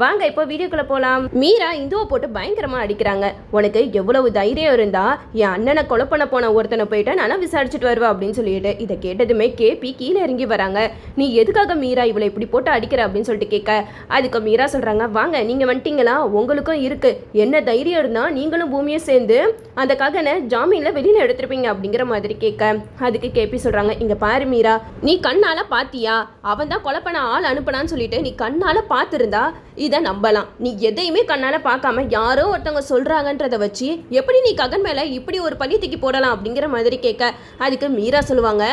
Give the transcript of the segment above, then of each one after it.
வாங்க இப்போ வீடியோக்குள்ளே போகலாம் மீரா இந்துவை போட்டு பயங்கரமாக அடிக்கிறாங்க. உனக்கு எவ்வளவு தைரியம் இருந்தா என் அண்ணனை கொலை பண்ண போன ஒருத்தனை போயிட்டு நானும் விசாரிச்சுட்டு வருவேன் அப்படின்னு சொல்லிட்டு இதை கேட்டதுமே கேபி கீழே இறங்கி வராங்க. நீ எதுக்காக மீரா இவளை இப்படி போட்டு அடிக்கிற அப்படின்னு சொல்லிட்டு கேட்க அதுக்கு மீரா சொல்கிறாங்க வாங்க நீங்கள் வந்துட்டீங்களா? உங்களுக்கும் இருக்கு. என்ன தைரியம் இருந்தால் நீங்களும் பூமியை சேர்ந்து அந்த ககனை ஜாமீனில் வெளியில் எடுத்திருப்பீங்க அப்படிங்கிற மாதிரி கேட்க அதுக்கு கேபி சொல்கிறாங்க இங்கே பாரு மீரா நீ கண்ணால் பாத்தியா? அவன் தான் கொலை பண்ண ஆள் அனுப்பனான்னு சொல்லிட்டு நீ கண்ணால் பார்த்துருந்தா இதை நம்பலாம். நீ எதையுமே கண்ணால் பார்க்காம யாரோ ஒருத்தவங்க சொல்கிறாங்கன்றதை வச்சு எப்படி நீ ககன் மேலே இப்படி ஒரு பழி தூக்கி போடலாம் அப்படிங்கிற மாதிரி கேட்க? அதுக்கு மீரா சொல்லுவாங்க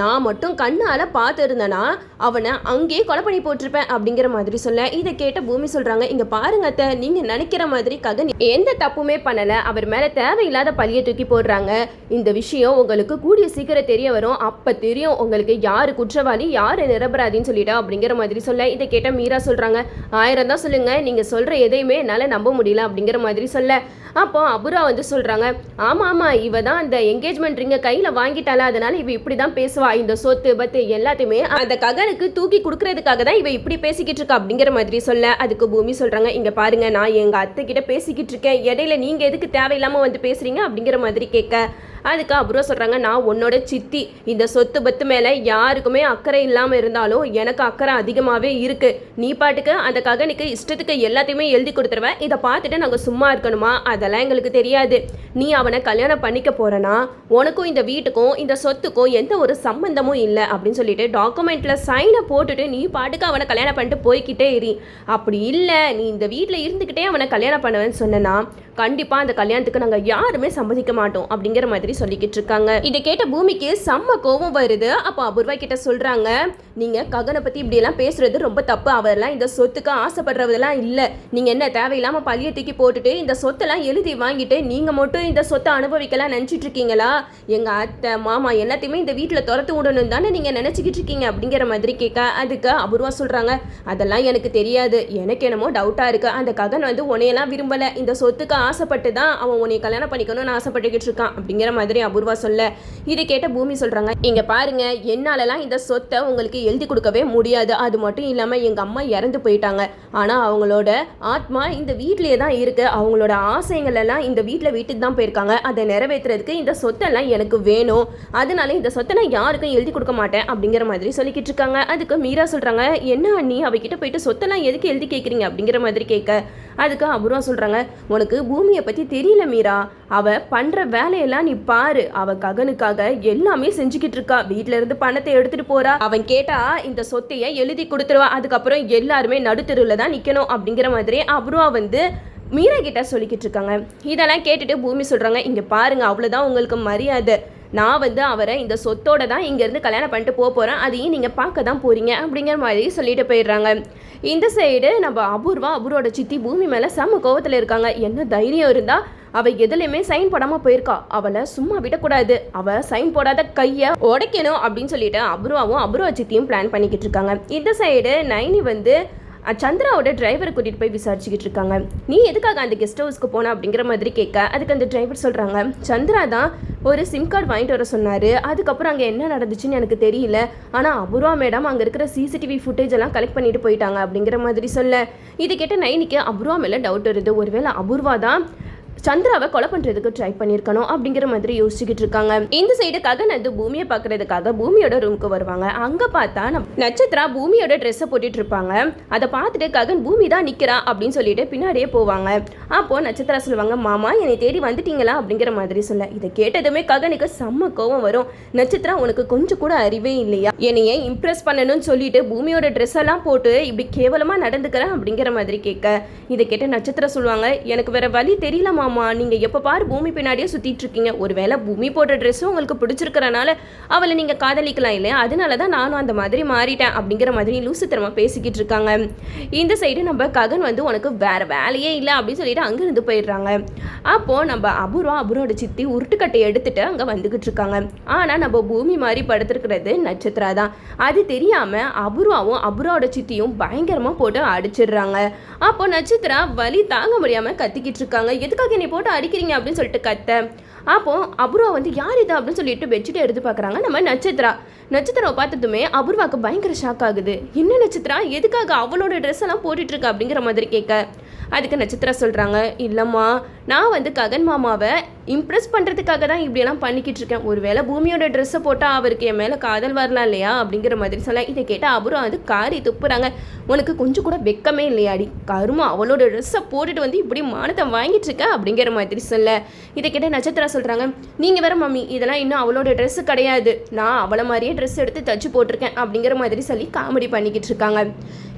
நான் மட்டும் கண்ணால் பார்த்துருந்தனா அவனை அங்கேயே கொலை பண்ணி போட்டிருப்பேன் அப்படிங்கிற மாதிரி சொல்ல. இதை கேட்ட பூமி சொல்கிறாங்க இங்கே பாருங்க அத்தை நீங்கள் நினைக்கிற மாதிரி ககன் எந்த தப்புமே பண்ணலை. அவர் மேலே தேவையில்லாத பழியை தூக்கி போடுறாங்க. இந்த விஷயம் உங்களுக்கு கூடிய சீக்கிரம் தெரிய வரும். அப்போ தெரியும் உங்களுக்கு யார் குற்றவாளி யார் நிரபராதின்னு சொல்லிட்டா அப்படிங்கிற மாதிரி சொல்ல. இதை கேட்ட மீரா சொல்கிறாங்க ஆயிரம் தான் சொல்லுங்க. நீங்கள் சொல்கிற எதையுமே என்னால் நம்ப முடியல அப்படிங்கிற மாதிரி சொல்ல. அப்போ அபுரா வந்து சொல்கிறாங்க ஆமாம் ஆமாம் இவ தான் அந்த என்கேஜ்மெண்ட் ரிங்கை கையில் வாங்கிட்டால அதனால இவ இப்படி தான் பேசுவா. இந்த சொத்து பத்து எல்லாத்தையுமே அந்த ககனுக்கு தூக்கி கொடுக்கறதுக்காக தான் இவ இப்படி பேசிக்கிட்டு இருக்கா. அப்படிங்கிற மாதிரி சொல்ல அதுக்கு பூமி சொல்கிறாங்க இங்கே பாருங்க நான் எங்கள் அத்தை கிட்ட பேசிக்கிட்டு இருக்கேன். இடையில நீங்கள் எதுக்கு தேவையில்லாமல் வந்து பேசுகிறீங்க அப்படிங்கிற மாதிரி கேட்க அதுக்கு அப்புறம் சொல்கிறாங்க நான் உன்னோட சித்தி. இந்த சொத்து பத்து மேலே யாருக்குமே அக்கறை இல்லாமல் இருந்தாலும் எனக்கு அக்கறை அதிகமாகவே இருக்குது நீ பாட்டுக்கு அந்த ககனுக்கு இஷ்டத்துக்கு எல்லாத்தையுமே எழுதி கொடுத்துருவேன் இதை பார்த்துட்டு நாங்கள் சும்மா இருக்கணுமா? அதெல்லாம் எங்களுக்கு தெரியாது. நீ அவனை கல்யாணம் பண்ணிக்க போகிறேன்னா உனக்கும் இந்த வீட்டுக்கும் இந்த சொத்துக்கும் எந்த ஒரு சம்பந்தமும் இல்லை. அப்படின்னு சொல்லிட்டு டாக்குமெண்ட்டில் சைனை போட்டுட்டு நீ பாட்டுக்கு அவனை கல்யாணம் பண்ணிட்டு போய்க்கிட்டே இரு. அப்படி இல்லை. நீ இந்த வீட்டில் இருந்துக்கிட்டே அவனை கல்யாணம் பண்ணுவேன்னு சொன்னேன்னா கண்டிப்பாக அந்த கல்யாணத்துக்கு நாங்கள் யாருமே சம்மதிக்க மாட்டோம் அப்படிங்கிற மாதிரி சொல்லிக்கிட்டு இருக்காங்க. இதை கேட்ட பூமிக்கு செம்ம கோபம் வருது. அப்போ அபூர்வா கிட்ட சொல்கிறாங்க நீங்கள் ககனை பற்றி இப்படியெல்லாம் பேசுறது ரொம்ப தப்பு. அவரெல்லாம் இந்த சொத்துக்கு ஆசைப்படுறதெல்லாம் இல்லை. நீங்கள் என்ன தேவையில்லாமல் பழிய தூக்கி போட்டுட்டு இந்த சொத்தெல்லாம் எழுதி வாங்கிட்டு நீங்கள் மட்டும் இந்த சொத்தை அனுபவிக்கலாம் நினச்சிட்டு இருக்கீங்களா? எங்கள் அத்தை மாமா எல்லாத்தையுமே இந்த வீட்டில் துரத்து விடணும் தானே நீங்கள் நினச்சிக்கிட்டு இருக்கீங்க? அப்படிங்கிற மாதிரி கேட்க அதுக்கு அபூர்வா சொல்கிறாங்க அதெல்லாம் எனக்கு தெரியாது. எனக்கு என்னமோ டவுட்டாக இருக்குது அந்த ககன் வந்து உன்னையெல்லாம் விரும்பலை. இந்த சொத்துக்கு ஆசைப்பட்டு தான் அவன் உன்னை கல்யாணம் பண்ணிக்கணும்னு ஆசைப்பட்டுக்கிட்டு இருக்கான் அப்படிங்கிற மாதிரி அபூர்வா சொல்ல. இதை கேட்ட பூமி சொல்கிறாங்க இங்கே பாருங்க என்னாலலாம் இந்த சொத்தை உங்களுக்கு எழுதி கொடுக்கவே முடியாது. அது மட்டும் இல்லாமல் எங்கள் அம்மா இறந்து போயிட்டாங்க. ஆனால் அவங்களோட ஆத்மா இந்த வீட்டிலே தான் இருக்கு. அவங்களோட ஆசைகள் எல்லாம் இந்த வீட்டில் வீட்டுக்கு தான் போயிருக்காங்க. அதை நிறைவேற்றுறதுக்கு இந்த சொத்தெல்லாம் எனக்கு வேணும். அதனால இந்த சொத்தை நான் யாருக்கும் எழுதி கொடுக்க மாட்டேன். அப்படிங்கிற மாதிரி சொல்லிக்கிட்டு இருக்காங்க. அதுக்கு மீரா சொல்கிறாங்க என்ன அண்ணி அவகிட்ட போயிட்டு சொத்தெல்லாம் எதுக்கு எழுதி கேட்குறீங்க அப்படிங்கிற மாதிரி கேட்க அதுக்கு அபூர்வா சொல்கிறாங்க உனக்கு பூமியை பற்றி தெரியல மீரா. அவ பண்ணுற வேலையெல்லாம் நீ பாரு. அவ ககனுக்காக எல்லாமே செஞ்சுக்கிட்டு இருக்கா. வீட்ல இருந்து பணத்தை எடுத்துட்டு போறா. அவன் கேட்டா இந்த சொத்தையை எழுதி கொடுத்துருவா. அதுக்கப்புறம் எல்லாருமே நடுத்தருவில் தான் நிற்கணும் அப்படிங்கிற மாதிரி அபூர்வா வந்து மீரா கிட்ட சொல்லிக்கிட்டு இருக்காங்க. இதெல்லாம் கேட்டுட்டு பூமி சொல்கிறாங்க இங்கே பாருங்க அவ்வளோதான் உங்களுக்கு மரியாதை. நான் வந்து அவரை இந்த சொத்தோட தான் இங்கேருந்து கல்யாணம் பண்ணிட்டு போக போகிறேன் அதையும் நீங்கள் பார்க்க தான் போகிறீங்க அப்படிங்கிற மாதிரி சொல்லிட்டு போயிடுறாங்க. இந்த சைடு நம்ம அபூர்வா அபூர்வோட சித்தி பூமி மேலே செம்ம கோவத்தில் இருக்காங்க. என்ன தைரியம் இருந்தால் அவள் எதுலையுமே சைன் போடாமல் போயிருக்கா. அவளை சும்மா விடக்கூடாது. அவள் சைன் போடாத கையை உடைக்கணும் அப்படின்னு சொல்லிட்டு அபூர்வாவும் அபூர்வா சித்தியும் பிளான் பண்ணிக்கிட்டு இருக்காங்க. இந்த சைடு நைனி வந்து சந்திராவோட டிரைவரை கூட்டிகிட்டு போய் விசாரிச்சுக்கிட்டு இருக்காங்க. நீ எதுக்காக அந்த கெஸ்ட் ஹவுஸ்க்கு போன அப்படிங்கிற மாதிரி கேட்க அதுக்கு அந்த டிரைவர் சொல்கிறாங்க சந்திரா தான் ஒரு சிம் கார்டு வாங்கிட்டு வர சொன்னார். அதுக்கப்புறம் அங்கே என்ன நடந்துச்சுன்னு எனக்கு தெரியல. ஆனால் அபூர்வா மேடம் அங்கே இருக்கிற சிசிடிவி ஃபுட்டேஜ் எல்லாம் கலெக்ட் பண்ணிட்டு போயிட்டாங்க. அப்படிங்கிற மாதிரி சொல்ல இது கேட்ட நைனிக்கு அபூர்வா மேலே டவுட் வருது. ஒருவேளை அபூர்வா தான் சந்திராவை கொலை பண்றதுக்கு ட்ரை பண்ணியிருக்கணும் அப்படிங்கிற மாதிரி யோசிச்சுக்கிட்டு இருக்காங்க. இந்த சைடு ககன் வந்து பூமியை பார்க்கறதுக்காக பூமியோட ரூமுக்கு வருவாங்க. அங்க பார்த்தா நட்சத்திரா பூமியோட ட்ரெஸ்ஸை போட்டுட்டு இருப்பாங்க. அதை பார்த்துட்டு ககன் பூமி தான் நிக்கிறா அப்படின்னு சொல்லிட்டு பின்னாடியே போவாங்க. அப்போ நட்சத்திரா சொல்லுவாங்க மாமா என்னை தேடி வந்துட்டீங்களா? அப்படிங்கிற மாதிரி சொல்ல. இதை கேட்டதுமே ககனுக்கு செம்ம கோவம் வரும். நட்சத்திரா உனக்கு கொஞ்சம் கூட அறிவே இல்லையா? என்னைய இம்ப்ரெஸ் பண்ணணும்னு சொல்லிட்டு பூமியோட ட்ரெஸ் எல்லாம் போட்டு இப்படி கேவலமா நடந்துக்கிறேன் அப்படிங்கிற மாதிரி கேட்க. இதை கேட்ட நட்சத்திரம் சொல்லுவாங்க எனக்கு வேற வழி தெரியல மாமா. ஆமாம் நீங்கள் எப்போ பாரு பூமி பின்னாடியே சுத்திட்டு இருக்கீங்க. ஒருவேளை பூமி போடுற ட்ரெஸ்ஸும் உங்களுக்கு பிடிச்சிருக்கிறனால அவளை நீங்கள் காதலிக்கலாம் இல்லையா? அதனால தான் நானும் அந்த மாதிரி மாறிட்டேன் அப்படிங்கிற மாதிரி லூசுத்தரமாக பேசிக்கிட்டு இருக்காங்க. இந்த சைடு நம்ம ககன் வந்து உனக்கு வேற வேலையே இல்லை அப்படின்னு சொல்லிட்டு அங்கேருந்து போயிடுறாங்க. அப்போ நம்ம அபூர்வா அபூரோட சித்தி உருட்டுக்கட்டை எடுத்துட்டு அங்கே வந்துக்கிட்டு இருக்காங்க. ஆனால் நம்ம பூமி மாதிரி படுத்துருக்கிறது நட்சத்திரா தான் அது தெரியாமல் அபூர்வாவும் அபூரோட சித்தியும் பயங்கரமாக போட்டு அடிச்சிடுறாங்க. அப்போ நட்சத்திரா வலி தாங்க முடியாமல் கத்திக்கிட்டு இருக்காங்க. எதுக்காக என்னை போட்டு அடிக்கிறீங்க அப்படின்னு சொல்லிட்டு கத்த அப்போ அபூர்வா வந்து யார் இது? அப்படின்னு சொல்லிட்டு பெட்ஷீட்டை எடுத்து பார்க்குறாங்க. நம்ம நட்சத்திரா. நட்சத்திரம் பார்த்ததுமே அபூர்வாக்கு பயங்கர ஷாக் ஆகுது. என்ன நட்சத்திரா? எதுக்காக அவளோட ட்ரெஸ் எல்லாம் போட்டுட்டு இருக்க? அப்படிங்கிற மாதிரி கேட்க. அதுக்கு நட்சத்திரா சொல்கிறாங்க இல்லைம்மா நான் வந்து ககன் மாமாவை இம்ப்ரெஸ் பண்ணுறதுக்காக தான் இப்படியெல்லாம் பண்ணிக்கிட்டு இருக்கேன். ஒருவேளை பூமியோட ட்ரெஸ்ஸை போட்டால் அவருக்கு என் மேலே காதல் வரலாம் இல்லையா? அப்படிங்கிற மாதிரி சொல்ல இதை கேட்டால் அவரும் அது காரி துப்புறாங்க. உனக்கு கொஞ்சம் கூட வெக்கமே இல்லையாடி? கருமா அவளோட ட்ரெஸ்ஸை போட்டுட்டு வந்து இப்படி மானத்தை வாங்கிட்டு இருக்க? அப்படிங்கிற மாதிரி சொல்ல இதை கேட்ட நட்சத்திரா சொல்கிறாங்க நீங்கள் வேற மம்மி இதெல்லாம் இன்னும் அவளோட ட்ரெஸ்ஸு கிடையாது. நான் அவளை மாதிரியே ட்ரெஸ் எடுத்து தச்சு போட்டிருக்கேன். அப்படிங்கிற மாதிரி சொல்லி காமெடி பண்ணிக்கிட்டு இருக்காங்க.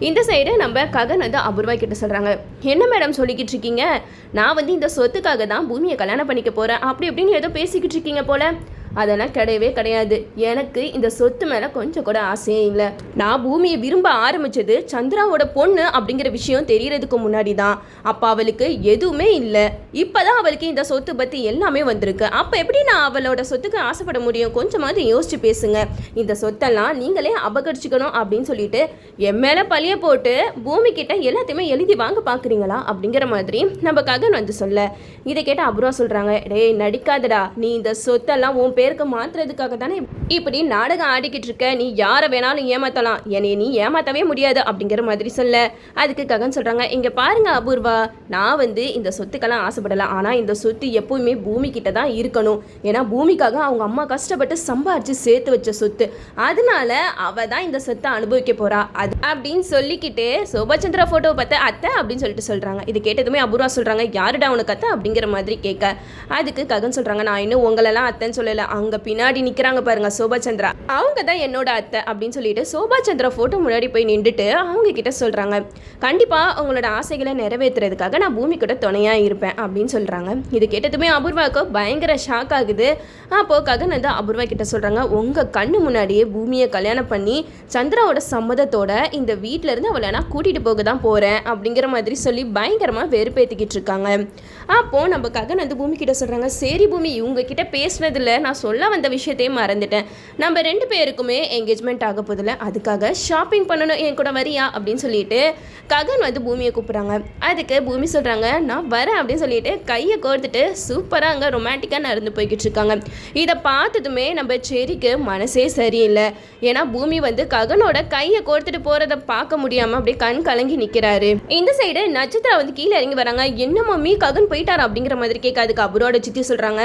இந்த சைடு நம்ம ககன் வந்து அபூர்வா கிட்ட சொல்கிறாங்க என்ன மேடம் சொல்லிக்கிட்டு இருக்கீங்க? நான் வந்து இந்த சொத்துக்காக தான் பூமியை கல்யாணம் பண்ணிக்க போகிறேன் அப்படி இப்படின்னு ஏதோ பேசிக்கிட்டு இருக்கீங்க போல. அதெல்லாம் கிடையவே கிடையாது. எனக்கு இந்த சொத்து மேலே கொஞ்சம் கூட ஆசையே இல்லை. நான் பூமியை விரும்ப ஆரம்பித்தது சந்திராவோட பொண்ணு அப்படிங்கிற விஷயம் தெரியறதுக்கு முன்னாடி தான் அப்போ அவளுக்கு எதுவுமே இல்லை. இப்போ தான் அவளுக்கு இந்த சொத்து பற்றி எல்லாமே வந்திருக்கு. அப்போ எப்படி நான் அவளோட சொத்துக்கு ஆசைப்பட முடியும்? கொஞ்சமாவது யோசிச்சு பேசுங்க. இந்த சொத்தெல்லாம் நீங்களே அபகரிச்சுக்கணும் அப்படின்னு சொல்லிட்டு என் மேலே பழிய போட்டு பூமி கிட்ட எல்லாத்தையுமே எழுதி வாங்க பார்க்குறீங்களா அப்படிங்கிற மாதிரி நம்ம ககன் வந்து சொல்ல. இதை கேட்ட அபூர்வா சொல்கிறாங்க டேய் நடிக்காதடா. நீ இந்த சொத்தெல்லாம் உன் பேருக்கு மாத்துறதுக்காக தானே இப்படி நாடகம் ஆடிக்கிட்டு இருக்க நீ யாரை வேணாலும் ஏமாத்தலாம். என்னை நீ ஏமாத்தவே முடியாது அப்படிங்கிற மாதிரி சொல்ல. அதுக்கு ககன் சொல்கிறாங்க இங்கே பாருங்க அபூர்வா நான் வந்து இந்த சொத்துக்கெல்லாம் ஆசைப்படலாம் ஆனால் இந்த சொத்து எப்பவுமே பூமி கிட்ட தான் இருக்கணும். ஏன்னா பூமிக்காக அவங்க அம்மா கஷ்டப்பட்டு சம்பாரிச்சு சேர்த்து வச்ச சொத்து. அதனால அவ தான் இந்த சொத்தை அனுபவிக்க போறா. அது அப்படின்னு சொல்லிக்கிட்டு சோபாச்சந்திரா ஃபோட்டோவை பார்த்து அத்தை அப்படின்னு சொல்லிட்டு சொல்கிறாங்க இது கேட்டதுமே அபூர்வா சொல்கிறாங்க யாருடா உனக்கு அத்தை? அப்படிங்கிற மாதிரி கேட்க. அதுக்கு ககன் சொல்கிறாங்க நான் இன்னும் உங்களெல்லாம் அத்தைன்னு சொல்லலை. அங்கே பின்னாடி நிற்கிறாங்க பாருங்க சோபாச்சந்திரா அவங்க தான் என்னோட அத்தை அப்படின்னு சொல்லிட்டு சோபாச்சந்திரா ஃபோட்டோ முன்னாடி போய் நின்றுட்டு அவங்க கிட்ட சொல்கிறாங்க கண்டிப்பாக உங்களோட ஆசைகளை நிறைவேற்றுறதுக்காக நான் பூமி கூட துணையாக இருப்பேன் அப்படின்னு சொல்கிறாங்க இது கேட்டதுமே அபூர்வாவுக்கு பயங்கர ஷாக் ஆகுது. அப்போது ககன் வந்து அபூர்வா கிட்ட சொல்கிறாங்க உங்கள் கண்ணு முன்னாடியே பூமியை கல்யாணம் பண்ணி சந்திராவோட சம்மதத்தோட இந்த வீட்ல இருந்து அவளை நான் கூட்டிகிட்டு போக தான் போகிறேன் அப்படிங்கிற மாதிரி சொல்லி பயங்கரமாக வெறுப்பேற்றிக்கிட்டு இருக்காங்க. அப்போது நம்ம ககன் வந்து பூமி கிட்ட சொல்கிறாங்க சரி பூமி இவங்க கிட்ட பேசுனதில் நான் சொல்ல வந்த விஷயத்தையும் மறந்துட்டேன். நம்ம ரெண்டு பேருக்குமே என்கேஜ்மெண்ட் ஆக போதில். அதுக்காக ஷாப்பிங் பண்ணணும் என் கூட வரியா? அப்படின்னு சொல்லிட்டு ககன் வந்து பூமியை கூப்பிட்றாங்க. அதுக்கு பூமி சொல்கிறாங்க நான் வரேன் அப்படின்னு சொல்லிட்டு கையை கோர்த்துட்டு சூப்பராக அங்கே ரொமான்டிக்காக நடந்து போய்கிட்டு இருக்காங்க. இதை பார்த்ததுமே நம்ம செரிக்கு மனசே சரியில்லை. ஏன்னா பூமி வந்து ககனோட கையை கோர்த்துட்டு போகிறத பார்க்க முடியாமல் அப்படியே கண் கலங்கி நிற்கிறாரு இந்த சைடு நட்சத்திரம் வந்து கீழே இறங்கி வராங்க. என்ன மம்மி ககன் போயிட்டாரா அப்படிங்கிற மாதிரி கேட்க அதுக்கு அவரோட சித்தி சொல்கிறாங்க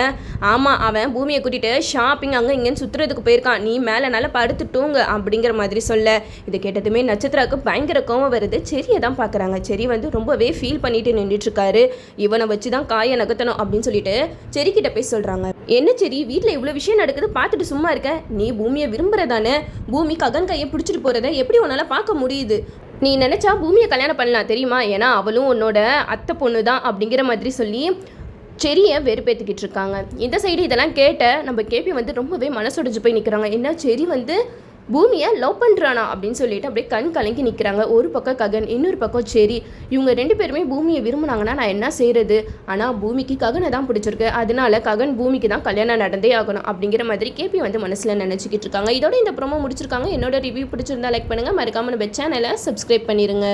ஆமாம் அவன் பூமியை கூட்டிகிட்டு கூட்டிட்டு ஷாப்பிங் அங்கே இங்கேன்னு சுற்றுறதுக்கு போயிருக்கான் நீ மேலே நல்லா படுத்து தூங்கு அப்படிங்கிற மாதிரி சொல்ல. இதை கேட்டதுமே நட்சத்திராவுக்கு பயங்கர கோவம் வருது. செரியை தான் பார்க்குறாங்க. செரி வந்து ரொம்பவே ஃபீல் பண்ணிட்டு நின்றுட்டு இருக்காரு இவனை வச்சு தான் காயை நகர்த்தணும் அப்படின்னு சொல்லிட்டு செரி போய் சொல்கிறாங்க என்ன செரி வீட்டில் இவ்வளோ விஷயம் நடக்குது பார்த்துட்டு சும்மா இருக்க? நீ பூமியை விரும்புகிறதானே பூமி ககன் கையை பிடிச்சிட்டு போகிறத எப்படி உன்னால் பார்க்க முடியுது? நீ நினச்சா பூமியை கல்யாணம் பண்ணலாம் தெரியுமா? ஏன்னா அவளும் உன்னோட அத்தை பொண்ணு தான் அப்படிங்கிற மாதிரி சொல்லி செரியை வெறுப்பேற்றிக்கிட்டு இருக்காங்க. இந்த சைடு இதெல்லாம் கேட்ட நம்ம கேபி வந்து ரொம்பவே மனசுடைஞ்சு போய் நிற்கிறாங்க என்ன செரி வந்து பூமியை லவ் பண்ணுறானா அப்படின்னு சொல்லிட்டு அப்படியே கண் கலங்கி நிற்கிறாங்க ஒரு பக்கம் ககன் இன்னொரு பக்கம் செரி. இவங்க ரெண்டு பேருமே பூமியை விரும்புனாங்கன்னா நான் என்ன செய்கிறது ஆனால் பூமிக்கு ககனை தான் பிடிச்சிருக்கு. அதனால ககன் பூமிக்கு தான் கல்யாணம் நடந்தே ஆகணும் அப்படிங்கிற மாதிரி கேபி வந்து மனசில் நினச்சிக்கிட்டு இருக்காங்க. இதோட இந்த ப்ரோமோ முடிச்சிருக்காங்க. என்னோட ரிவ்யூ பிடிச்சிருந்தா லைக் பண்ணுங்கள் மறக்காமல் நம்ம சேனலை சப்ஸ்கிரைப் பண்ணிடுங்க